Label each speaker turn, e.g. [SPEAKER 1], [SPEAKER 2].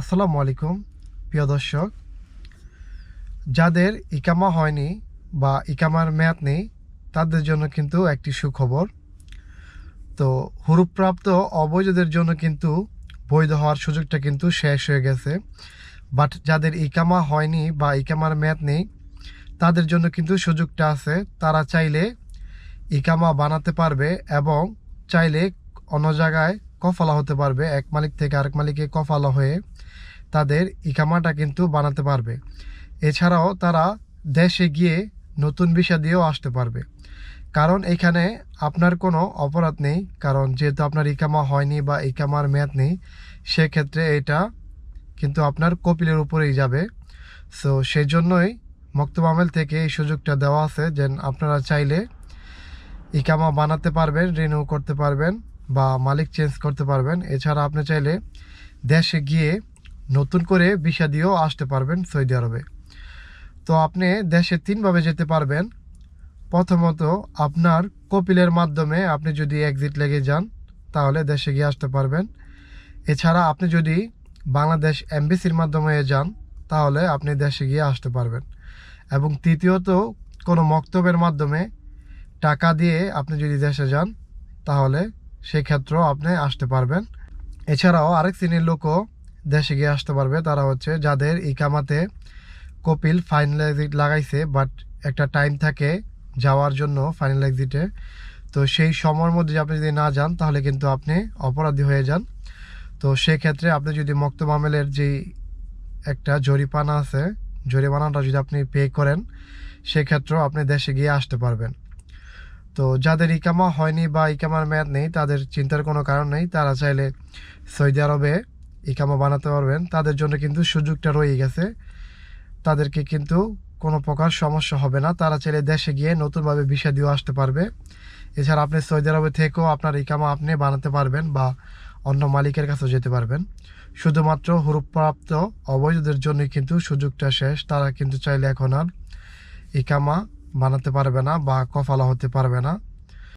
[SPEAKER 1] আসসালামু আলাইকুম, প্রিয় দর্শক। যাদের ইকামা হয়নি বা ইকামার মেয়াদ নেই, তাদের জন্য কিন্তু একটি সুখবর। তো হুরুপ্রাপ্ত অবৈধদের জন্য কিন্তু বৈধ হওয়ার সুযোগটা কিন্তু শেষ হয়ে গেছে। বাট যাদের ইকামা হয়নি বা ইকামার মেয়াদ নেই, তাদের জন্য কিন্তু সুযোগটা আছে। তারা চাইলে ইকামা বানাতে পারবে এবং চাইলে অন্য জায়গায় কফালা হতে পারবে, এক মালিক থেকে আরেক মালিকে কফালা হয়ে তাদের ইকামাটা কিন্তু বানাতে পারবে। এছাড়াও তারা দেশে গিয়ে নতুন ভিসা দিয়েও আসতে পারবে। কারণ এখানে আপনার কোনো অপরাধ নেই, কারণ যেহেতু আপনার ইকামা হয়নি বা ইকামার মেয়াদ নেই, সেক্ষেত্রে এটা কিন্তু আপনার কপিলের উপরেই যাবে। সো সেই জন্যই মক্তব আমেল থেকে এই সুযোগটা দেওয়া আছে যেন আপনারা চাইলে ইকামা বানাতে পারবেন, রিনিউ করতে পারবেন। বা মালিক চেঞ্জ করতে পারবেন। এছাড়া আপনি চাইলে দেশে গিয়ে নতুন করে ভিসা দিয়েও আসতে পারবেন সৌদি আরবে। তো আপনি দেশে তিনভাবে যেতে পারবেন। প্রথমত, আপনার কপিলের মাধ্যমে আপনি যদি এক্সিট লেগে যান, তাহলে দেশে গিয়ে আসতে পারবেন। এছাড়া আপনি যদি বাংলাদেশ এমবিসির মাধ্যমে যান, তাহলে আপনি দেশে গিয়ে আসতে পারবেন। এবং তৃতীয়ত, কোনো মক্তবের মাধ্যমে টাকা দিয়ে আপনি যদি দেশে যান, তাহলে সেক্ষেত্রেও আপনি আসতে পারবেন। এছাড়াও আরেক শ্রেণির লোকও দেশে গিয়ে আসতে পারবে। তারা হচ্ছে যাদের ইকামাতে কপিল ফাইনাল এক্সিট লাগাইছে বাট একটা টাইম থাকে যাওয়ার জন্য ফাইনাল এক্সিটে তো সেই সময়ের মধ্যে আপনি যদি না যান, তাহলে কিন্তু আপনি অপরাধী হয়ে যান। তো সেক্ষেত্রে আপনি যদি মক্তব আমেলের যেই একটা জরিপানা আছে, জরিমানাটা যদি আপনি পে করেন, সেক্ষেত্রেও আপনি দেশে গিয়ে আসতে পারবেন। তো যাদের ইকামা হয়নি বা ইকামার মেয়াদ নেই, তাদের চিন্তার কোনো কারণ নেই। তারা চাইলে সৌদি আরবে ইকামা বানাতে পারবেন। তাদের জন্য কিন্তু সুযোগটা রয়ে গেছে। তাদেরকে কিন্তু কোনো প্রকার সমস্যা হবে না। তারা চাইলে দেশে গিয়ে নতুনভাবে ভিসা দিয়েও আসতে পারবে। এছাড়া আপনি সৌদি আরবে থেকেও আপনার ইকামা আপনি বানাতে পারবেন বা অন্য মালিকের কাছেও যেতে পারবেন। শুধুমাত্র হুরুপ্রাপ্ত অবৈধদের জন্যই কিন্তু সুযোগটা শেষ। তারা কিন্তু চাইলে এখন আর ইকামা বানাতে পারবে না বা কফালা হতে পারবে না।